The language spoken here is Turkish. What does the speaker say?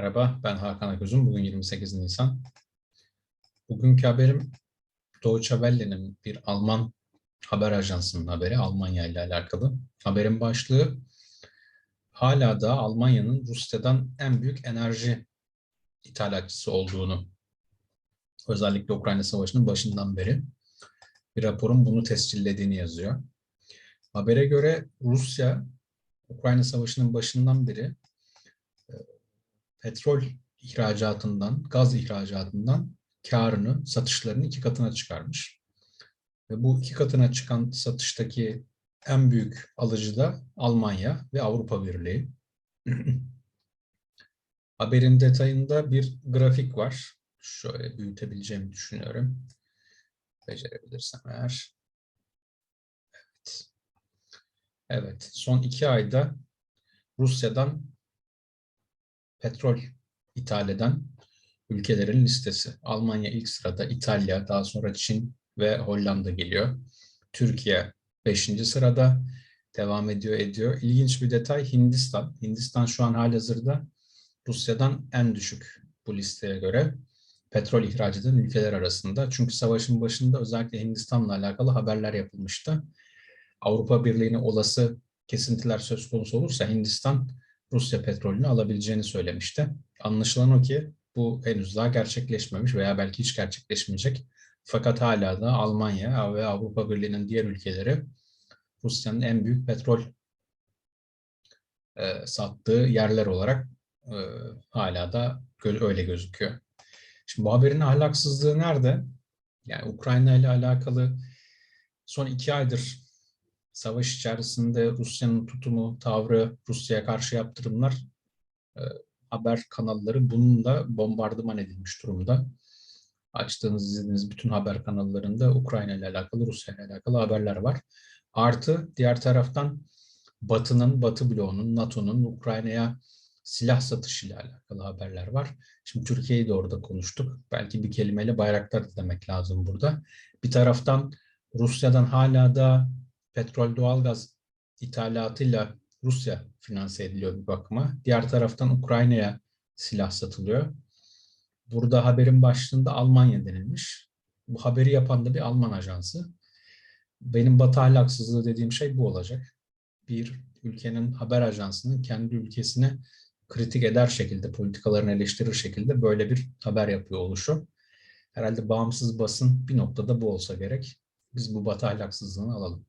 Merhaba, ben Hakan Aközüm. Bugün 28 Nisan. Bugünkü haberim Deutsche Welle'nin bir Alman haber ajansının haberi, Almanya ile alakalı. Haberin başlığı, hala da Almanya'nın Rusya'dan en büyük enerji ithalatçısı olduğunu, özellikle Ukrayna Savaşı'nın başından beri bir raporun bunu tescillediğini yazıyor. Habere göre Rusya, Ukrayna Savaşı'nın başından beri petrol ihracatından, gaz ihracatından karını, satışlarını iki katına çıkarmış. Ve bu iki katına çıkan satıştaki en büyük alıcı da Almanya ve Avrupa Birliği. Haberin detayında bir grafik var. Şöyle büyütebileceğimi düşünüyorum. Becerebilirsem eğer. Evet. Evet, son iki ayda Rusya'dan petrol ithal eden ülkelerin listesi. Almanya ilk sırada, İtalya, daha sonra Çin ve Hollanda geliyor. Türkiye 5. sırada devam ediyor ediyor. İlginç bir detay Hindistan. Hindistan şu an halihazırda Rusya'dan en düşük bu listeye göre petrol ihraç eden ülkeler arasında. Çünkü savaşın başında özellikle Hindistan'la alakalı haberler yapılmıştı. Avrupa Birliği'ne olası kesintiler söz konusu olursa Hindistan Rusya petrolünü alabileceğini söylemişti. Anlaşılan o ki bu henüz daha gerçekleşmemiş veya belki hiç gerçekleşmeyecek. Fakat hala da Almanya ve Avrupa Birliği'nin diğer ülkeleri Rusya'nın en büyük petrol e, sattığı yerler olarak e, hala da öyle gözüküyor. Şimdi bu haberin ahlaksızlığı nerede? Yani Ukrayna ile alakalı son iki aydır savaş içerisinde Rusya'nın tutumu, tavrı, Rusya'ya karşı yaptırımlar e, haber kanalları bununla bombardıman edilmiş durumda. Açtığınız, izlediğiniz bütün haber kanallarında Ukrayna ile alakalı, Rusya ile alakalı haberler var. Artı diğer taraftan Batı'nın, Batı bloğunun, NATO'nun Ukrayna'ya silah satışı ile alakalı haberler var. Şimdi Türkiye'yi de orada konuştuk. Belki bir kelimeyle bayraktar demek lazım burada. Bir taraftan Rusya'dan hala da petrol doğalgaz ithalatıyla Rusya finanse ediliyor bir bakıma. Diğer taraftan Ukrayna'ya silah satılıyor. Burada haberin başlığında Almanya denilmiş. Bu haberi yapan da bir Alman ajansı. Benim batı ahlaksızlığı dediğim şey bu olacak. Bir ülkenin haber ajansının kendi ülkesini kritik eder şekilde, politikalarını eleştirir şekilde böyle bir haber yapıyor oluşu. Herhalde bağımsız basın bir noktada bu olsa gerek. Biz bu batı ahlaksızlığını alalım.